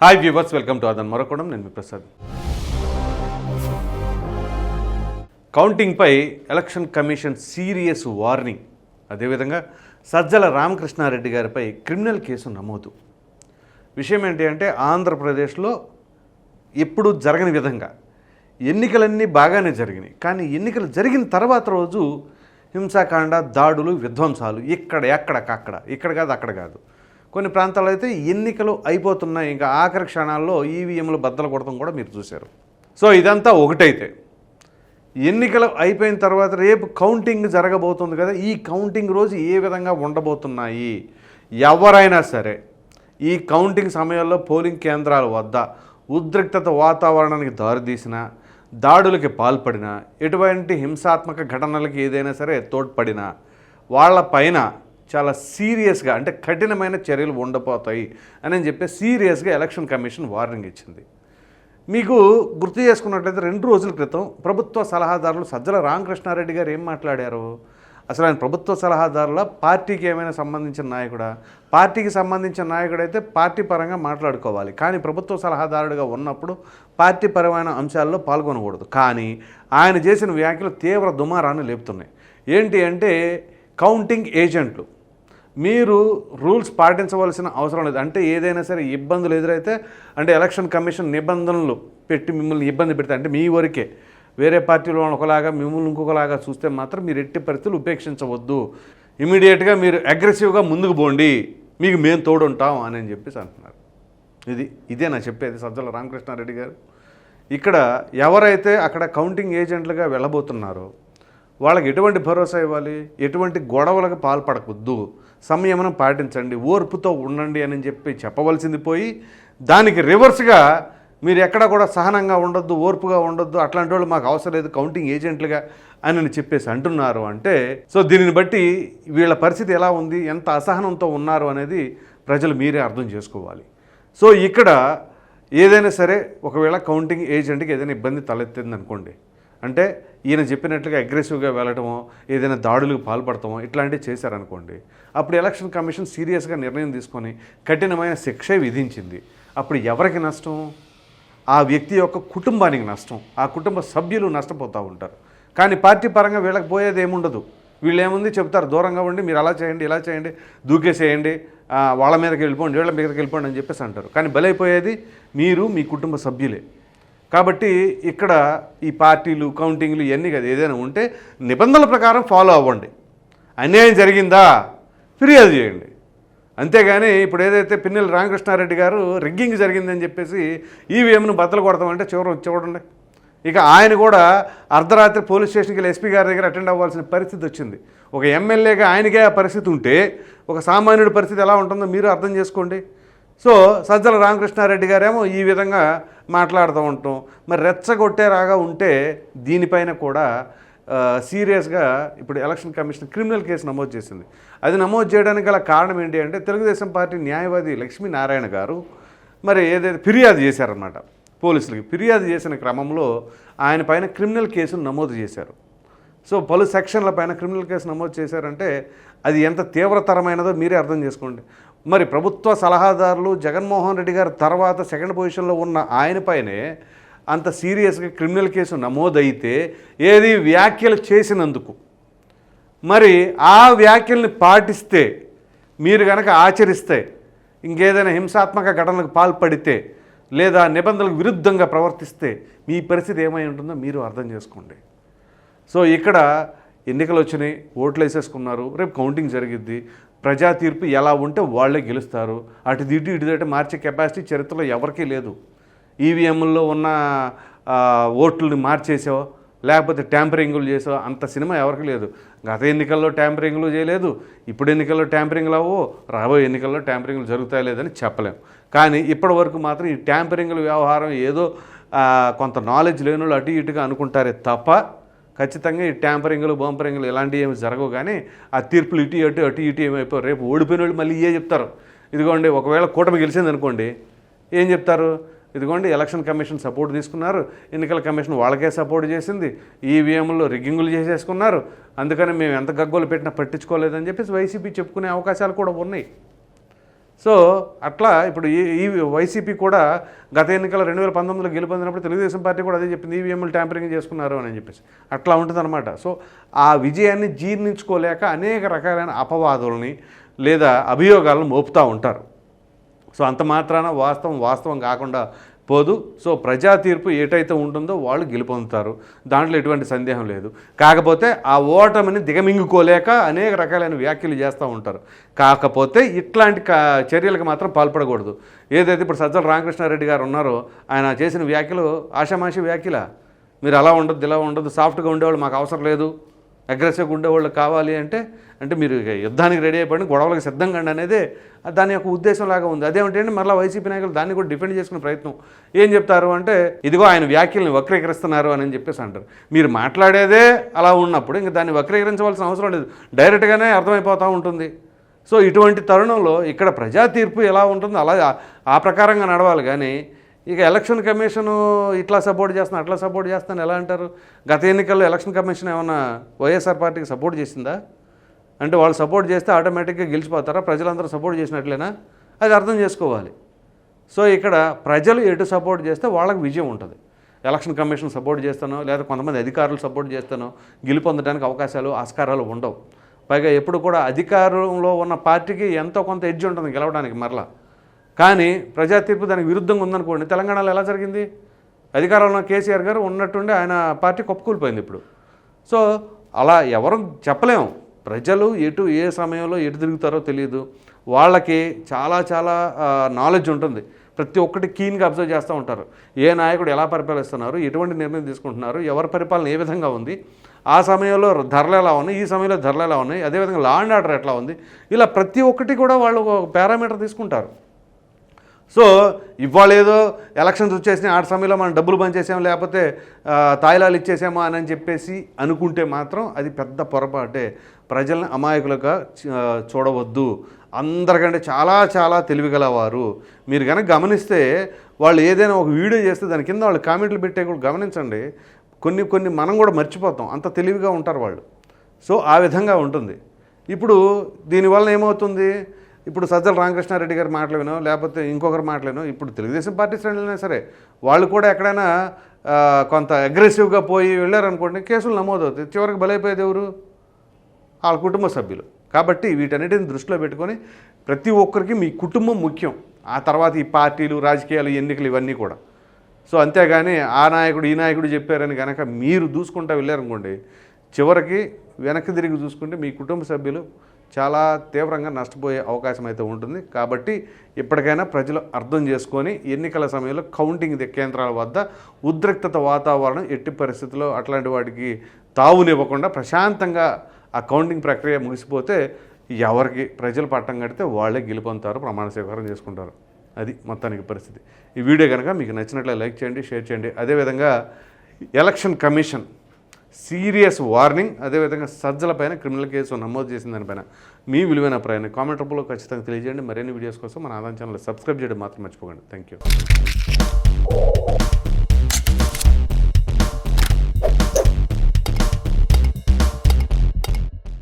Hi viewers welcome to అదన్ మరొకడం నేను మీ ప్రసాద్ కౌంటింగ్పై ఎలక్షన్ కమిషన్ సీరియస్ వార్నింగ్ అదేవిధంగా సజ్జల రామకృష్ణారెడ్డి గారిపై క్రిమినల్ కేసు నమోదు. విషయం ఏంటి అంటే ఆంధ్రప్రదేశ్లో ఎప్పుడూ జరగని విధంగా ఎన్నికలన్నీ బాగానే జరిగినాయి. కానీ ఎన్నికలు జరిగిన తర్వాత రోజు హింసాకాండ దాడులు విధ్వంసాలు ఇక్కడ ఎక్కడకక్కడ ఇక్కడ కాదు అక్కడ కాదు. కొన్ని ప్రాంతాల్లో అయితే ఎన్నికలు అయిపోతున్నాయి. ఇంకా ఆఖరి క్షణాల్లో ఈవీఎంలు బద్దలు కొడతాం కూడా మీరు చూశారు. సో ఇదంతా ఒకటైతే. ఎన్నికలు అయిపోయిన తర్వాత రేపు కౌంటింగ్ జరగబోతుంది కదా. ఈ కౌంటింగ్ రోజు ఏ విధంగా ఉండబోతున్నాయి? ఎవరైనా సరే ఈ కౌంటింగ్ సమయంలో పోలింగ్ కేంద్రాల వద్ద ఉద్రిక్తత వాతావరణానికి దారితీసిన దాడులకి పాల్పడిన ఎటువంటి హింసాత్మక ఘటనలకి ఏదైనా సరే తోడ్పడిన వాళ్ళపైన చాలా సీరియస్గా అంటే కఠినమైన చర్యలు ఉండబోతాయి అని చెప్పి సీరియస్గా ఎలక్షన్ కమిషన్ వార్నింగ్ ఇచ్చింది. మీకు గుర్తు చేసుకున్నట్లయితే రెండు రోజుల క్రితం ప్రభుత్వ సలహాదారులు సజ్జల రామకృష్ణారెడ్డి గారు ఏం మాట్లాడారు? అసలు ఆయన ప్రభుత్వ సలహాదారుల? పార్టీకి ఏమైనా సంబంధించిన నాయకుడా? పార్టీకి సంబంధించిన నాయకుడైతే పార్టీ పరంగా మాట్లాడుకోవాలి. కానీ ప్రభుత్వ సలహాదారుడిగా ఉన్నప్పుడు పార్టీ పరమైన అంశాల్లో పాల్గొనకూడదు. కానీ ఆయన చేసిన వ్యాఖ్యలు తీవ్ర దుమారాన్ని లేపుతున్నాయి. ఏంటి అంటే కౌంటింగ్ ఏజెంట్లు మీరు రూల్స్ పాటించవలసిన అవసరం లేదు. అంటే ఏదైనా సరే ఇబ్బందులు ఎదురైతే అంటే ఎలక్షన్ కమిషన్ నిబంధనలు పెట్టి మిమ్మల్ని ఇబ్బంది పెడితే అంటే మీ వరకే. వేరే పార్టీలో ఒకలాగా మిమ్మల్ని ఇంకొకలాగా చూస్తే మాత్రం మీరు ఎట్టి పరిస్థితులు ఉపేక్షించవద్దు. ఇమీడియట్గా మీరు అగ్రెసివ్గా ముందుకు పోండి. మీకు మేము తోడుంటాం అని అని చెప్పేసి అంటున్నారు. ఇది ఇదే నా చెప్పేది సజ్జల రామకృష్ణారెడ్డి గారు. ఇక్కడ ఎవరైతే అక్కడ కౌంటింగ్ ఏజెంట్లుగా వెళ్ళబోతున్నారో వాళ్ళకి ఎటువంటి భరోసా ఇవ్వాలి? ఎటువంటి గొడవలకు పాల్పడకూడదు సంయమనం పాటించండి. ఓర్పుతో ఉండండి అని చెప్పి చెప్పవలసింది పోయి దానికి రివర్స్గా మీరు ఎక్కడ కూడా సహనంగా ఉండొద్దు ఓర్పుగా ఉండొద్దు అట్లాంటి వాళ్ళు మాకు అవసరం లేదు కౌంటింగ్ ఏజెంట్లుగా అని చెప్పేసి అంటున్నారు అంటే సో దీనిని బట్టి వీళ్ళ పరిస్థితి ఎలా ఉంది? ఎంత అసహనంతో ఉన్నారు అనేది ప్రజలు మీరే అర్థం చేసుకోవాలి. సో ఇక్కడ ఏదైనా సరే ఒకవేళ కౌంటింగ్ ఏజెంట్కి ఏదైనా ఇబ్బంది తలెత్తింది అనుకోండి అంటే ఈయన చెప్పినట్లుగా అగ్రెసివ్గా వెళ్ళటమో ఏదైనా దాడులకు పాల్పడతామో ఇట్లాంటివి చేశారనుకోండి అప్పుడు ఎలక్షన్ కమిషన్ సీరియస్గా నిర్ణయం తీసుకొని కఠినమైన శిక్ష విధించింది. అప్పుడు ఎవరికి నష్టం? ఆ వ్యక్తి యొక్క కుటుంబానికి నష్టం. ఆ కుటుంబ సభ్యులు నష్టపోతూ ఉంటారు. కానీ పార్టీ పరంగా వీళ్ళకి పోయేది ఏముండదు. వీళ్ళు ఏముంది చెప్తారు దూరంగా ఉండి మీరు అలా చేయండి ఇలా చేయండి దూకేసేయండి వాళ్ళ మీదకి వెళ్ళిపోండి వీళ్ళ మీదకి వెళ్ళిపోండి అని చెప్పేసి అంటారు. కానీ బలైపోయేది మీరు మీ కుటుంబ సభ్యులే. కాబట్టి ఇక్కడ ఈ పార్టీలు కౌంటింగ్లు ఇవన్నీ కదా ఏదైనా ఉంటే నిబంధనల ప్రకారం ఫాలో అవ్వండి. అన్యాయం జరిగిందా? ఫిర్యాదు చేయండి. అంతేగాని ఇప్పుడు ఏదైతే పిన్నెల రామకృష్ణారెడ్డి గారు రిగ్గింగ్ జరిగిందని చెప్పేసి ఈవీఎంను బద్దలు కొడతామంటే చివరి చూడండి. ఇక ఆయన కూడా అర్ధరాత్రి పోలీస్ స్టేషన్కి వెళ్ళి ఎస్పీ గారి దగ్గర అటెండ్ అవ్వాల్సిన పరిస్థితి వచ్చింది. ఒక ఎమ్మెల్యేగా ఆయనకే ఆ పరిస్థితి ఉంటే ఒక సామాన్యుడి పరిస్థితి ఎలా ఉంటుందో మీరు అర్థం చేసుకోండి. సో సజ్జల రామకృష్ణారెడ్డి గారేమో ఈ విధంగా మాట్లాడుతూ ఉంటాం. మరి రెచ్చగొట్టేలాగా ఉంటే దీనిపైన కూడా సీరియస్గా ఇప్పుడు ఎలక్షన్ కమిషన్ క్రిమినల్ కేసు నమోదు చేసింది. అది నమోదు చేయడానికి గల కారణం ఏంటి అంటే తెలుగుదేశం పార్టీ న్యాయవాది లక్ష్మీనారాయణ గారు మరి ఏదైతే ఫిర్యాదు చేశారన్నమాట పోలీసులకి ఫిర్యాదు చేసిన క్రమంలో ఆయన పైన క్రిమినల్ కేసును నమోదు చేశారు. సో పలు సెక్షన్ల పైన క్రిమినల్ కేసు నమోదు చేశారంటే అది ఎంత తీవ్రతరమైనదో మీరే అర్థం చేసుకోండి. మరి ప్రభుత్వ సలహాదారులు జగన్మోహన్ రెడ్డి గారి తర్వాత సెకండ్ పొజిషన్లో ఉన్న ఆయనపైనే అంత సీరియస్గా క్రిమినల్ కేసు నమోదైతే ఏది వ్యాఖ్యలు చేసినందుకు. మరి ఆ వ్యాఖ్యల్ని పాటిస్తే మీరు కనుక ఆచరిస్తే ఇంకేదైనా హింసాత్మక ఘటనలకు పాల్పడితే లేదా నిబంధనలకు విరుద్ధంగా ప్రవర్తిస్తే మీ పరిస్థితి ఏమై ఉంటుందో మీరు అర్థం చేసుకోండి. సో ఇక్కడ ఎన్నికలు వచ్చినాయి ఓట్లు వేసేసుకున్నారు రేపు కౌంటింగ్ జరిగిద్ది ప్రజా తీర్పు ఎలా ఉంటే వాళ్ళే గెలుస్తారు. అటు ఇటు ఇటు ఇటు మార్చే కెపాసిటీ చరిత్రలో ఎవరికీ లేదు. ఈవీఎంల్లో ఉన్న ఆ, ఓట్లని మార్చేసో లేకపోతే ట్యాంపరింగ్లు చేసో అంత సినిమా ఎవరికి లేదు. గత ఎన్నికల్లో ట్యాంపరింగ్లు చేయలేదు. ఇప్పుడు ఎన్నికల్లో ట్యాంపరింగ్లు అవ్వవు. రాబోయే ఎన్నికల్లో ట్యాంపరింగ్లు జరుగుతాయి లేదని చెప్పలేం. కానీ ఇప్పటి వరకు మాత్రం ఈ ట్యాంపరింగ్ల వ్యవహారం ఏదో కొంత నాలెడ్జ్ లేని వాళ్ళు అటు ఇటుగా అనుకుంటారే తప్ప ఖచ్చితంగా ఈ ట్యాంపరింగ్లు బంపరింగ్లు ఇలాంటివి ఏమి జరగవు కానీ ఆ తీర్పులు ఇటు అటు అటు ఇటు ఏమైపోయి రేపు ఓడిపోయిన వాళ్ళు మళ్ళీ ఏ చెప్తారు. ఇదిగోండి ఒకవేళ కూటమి గెలిచింది అనుకోండి ఏం చెప్తారు? ఇదిగోండి ఎలక్షన్ కమిషన్ సపోర్ట్ తీసుకున్నారు ఎన్నికల కమిషన్ వాళ్ళకే సపోర్ట్ చేసింది ఈవీఎంలో రిగ్గింగులు చేసేసుకున్నారు అందుకని మేము ఎంత గగ్గోలు పెట్టినా పట్టించుకోలేదని చెప్పేసి వైసీపీ చెప్పుకునే అవకాశాలు కూడా ఉన్నాయి. సో అట్లా ఇప్పుడు ఈ ఈ వైసీపీ కూడా గత ఎన్నికల రెండు వేల పంతొమ్మిదిలో గెలుపొందినప్పుడు తెలుగుదేశం పార్టీ కూడా అదే చెప్పింది ఈవీఎంలు ట్యాంపరింగ్ చేసుకున్నారు అని చెప్పేసి. అట్లా ఉంటుందన్నమాట. సో ఆ విజయాన్ని జీర్ణించుకోలేక అనేక రకాలైన అపవాదుల్ని లేదా అభియోగాలను మోపుతూ ఉంటారు. సో అంత మాత్రాన వాస్తవం వాస్తవం కాకుండా పోదు. సో ప్రజా తీర్పు ఏటైతే ఉంటుందో వాళ్ళు గెలుపొందుతారు. దాంట్లో ఎటువంటి సందేహం లేదు. కాకపోతే ఆ ఓటమిని దిగమింగుకోలేక అనేక రకాలైన వ్యాఖ్యలు చేస్తూ ఉంటారు. కాకపోతే ఇట్లాంటి కా చర్యలకు మాత్రం పాల్పడకూడదు. ఏదైతే ఇప్పుడు సజ్జల రామకృష్ణారెడ్డి గారు ఉన్నారో ఆయన చేసిన వ్యాఖ్యలు ఆషామాషి వ్యాఖ్యల. మీరు అలా ఉండదు ఇలా ఉండదు సాఫ్ట్గా ఉండేవాళ్ళు మాకు అవసరం లేదు. అగ్రెసివ్గా ఉండేవాళ్ళు కావాలి అంటే అంటే మీరు యుద్ధానికి రెడీ అయిపోయిన గొడవలకు సిద్ధంగా అనేది దాని యొక్క ఉద్దేశం లాగా ఉంది. అదేమిటంటే మళ్ళీ వైసీపీ నాయకులు దాన్ని కూడా డిఫెండ్ చేసుకునే ప్రయత్నం. ఏం చెప్తారు అంటే ఇదిగో ఆయన వ్యాఖ్యల్ని వక్రీకరిస్తున్నారు అని చెప్పేసి అంటారు. మీరు మాట్లాడేదే అలా ఉన్నప్పుడు ఇంకా దాన్ని వక్రీకరించవలసిన అవసరం లేదు. డైరెక్ట్గానే అర్థమైపోతూ ఉంటుంది. సో ఇటువంటి తరుణంలో ఇక్కడ ప్రజా తీర్పు ఎలా ఉంటుందో అలా ఆ ప్రకారంగా నడవాలి. కానీ ఇక ఎలక్షన్ కమిషన్ ఇట్లా సపోర్ట్ చేస్తున్నా అట్లా సపోర్ట్ చేస్తాను ఎలా అంటారు? గత ఎన్నికల్లో ఎలక్షన్ కమిషన్ ఏమైనా వైఎస్ఆర్ పార్టీకి సపోర్ట్ చేసిందా? అంటే వాళ్ళు సపోర్ట్ చేస్తే ఆటోమేటిక్గా గెలిచిపోతారా? ప్రజలందరూ సపోర్ట్ చేసినట్లేనా? అది అర్థం చేసుకోవాలి. సో ఇక్కడ ప్రజలు ఎటు సపోర్ట్ చేస్తే వాళ్ళకి విజయం ఉంటుంది. ఎలక్షన్ కమిషన్ సపోర్ట్ చేస్తానో లేదా కొంతమంది అధికారులు సపోర్ట్ చేస్తానో గెలుపొందడానికి అవకాశాలు ఆస్కారాలు ఉండవు. పైగా ఎప్పుడు కూడా అధికారంలో ఉన్న పార్టీకి ఎంతో కొంత ఎడ్జ్ ఉంటుంది గెలవడానికి మరలా. కానీ ప్రజా తీర్పు దానికి విరుద్ధంగా ఉందనుకోండి తెలంగాణలో ఎలా జరిగింది? అధికారంలో కేసీఆర్ గారు ఉన్నట్టుండి ఆయన పార్టీ కొప్పుకూలిపోయింది ఇప్పుడు. సో అలా ఎవరు చెప్పలేము ప్రజలు ఎటు ఏ సమయంలో ఎటు తిరుగుతారో తెలియదు వాళ్ళకి చాలా చాలా నాలెడ్జ్ ఉంటుంది. ప్రతి ఒక్కటి కీన్గా అబ్జర్వ్ చేస్తూ ఉంటారు. ఏ నాయకుడు ఎలా పరిపాలిస్తున్నారు ఎటువంటి నిర్ణయం తీసుకుంటున్నారు ఎవరి పరిపాలన ఏ విధంగా ఉంది ఆ సమయంలో ధరలు ఎలా ఉన్నాయి ఈ సమయంలో ధరలు ఎలా ఉన్నాయి అదేవిధంగా లా అండ్ ఆర్డర్ ఎట్లా ఉంది ఇలా ప్రతి ఒక్కటి కూడా వాళ్ళు ఒక పారామీటర్ తీసుకుంటారు. సో ఇవాళ ఏదో ఎలక్షన్స్ వచ్చేసినాయి ఆ సమయంలో మనం డబ్బులు పనిచేసాము లేకపోతే తాయిలాలు ఇచ్చేసామా అని చెప్పేసి అనుకుంటే మాత్రం అది పెద్ద పొరపాటే. ప్రజల్ని అమాయకులుగా చూడవద్దు. అందరికంటే చాలా చాలా తెలివిగలవారు. మీరు కనుక గమనిస్తే వాళ్ళు ఏదైనా ఒక వీడియో చేస్తే దాని కింద వాళ్ళు కామెంట్లు పెట్టే కూడా గమనించండి. కొన్ని కొన్ని మనం కూడా మర్చిపోతాం. అంత తెలివిగా ఉంటారు వాళ్ళు. సో ఆ విధంగా ఉంటుంది. ఇప్పుడు దీనివల్ల ఏమవుతుంది? ఇప్పుడు సజ్జల రామకృష్ణారెడ్డి గారి మాటలు వినో లేకపోతే ఇంకొకరి మాటలు ఇప్పుడు తెలుగుదేశం పార్టీ శ్రేణులైనా సరే వాళ్ళు కూడా ఎక్కడైనా కొంత అగ్రెసివ్గా పోయి వెళ్ళారనుకోండి కేసులు నమోదవుతాయి. చివరికి బలైపోయేది ఎవరు? వాళ్ళ కుటుంబ సభ్యులు. కాబట్టి వీటన్నిటిని దృష్టిలో పెట్టుకొని ప్రతి ఒక్కరికి మీ కుటుంబం ముఖ్యం. ఆ తర్వాత ఈ పార్టీలు రాజకీయాలు ఎన్నికలు ఇవన్నీ కూడా. సో అంతేగాని ఆ నాయకుడు ఈ నాయకుడు చెప్పారని కనుక మీరు దూసుకుంటా వెళ్ళారనుకోండి చివరికి వెనక్కి తిరిగి చూసుకుంటే మీ కుటుంబ సభ్యులు చాలా తీవ్రంగా నష్టపోయే అవకాశం అయితే ఉంటుంది. కాబట్టి ఇప్పటికైనా ప్రజలు అర్థం చేసుకొని ఎన్నికల సమయంలో కౌంటింగ్ కేంద్రాల వద్ద ఉద్రిక్తత వాతావరణం ఎట్టి పరిస్థితుల్లో అట్లాంటి వాటికి తావునివ్వకుండా ప్రశాంతంగా ఆ కౌంటింగ్ ప్రక్రియ ముగిసిపోతే ఎవరికి ప్రజలు పట్టం కడితే వాళ్ళే గెలుపొందుతారు ప్రమాణ స్వీకారం చేసుకుంటారు. అది మొత్తానికి పరిస్థితి. ఈ వీడియో కనుక మీకు నచ్చినట్లే లైక్ చేయండి షేర్ చేయండి. అదేవిధంగా ఎలక్షన్ కమిషన్ సీరియస్ వార్నింగ్ అదేవిధంగా సజ్జల పైన క్రిమినల్ కేసు నమోదు చేసిన దానిపైన మీ విలువైన అభిప్రాయాన్ని కామెంట్ రూపంలో ఖచ్చితంగా తెలియజేయండి. మరిన్ని వీడియోస్ కోసం మన ఆదాయం ఛానల్ సబ్స్క్రైబ్ చేయడం మాత్రం మర్చిపోకండి. Thank you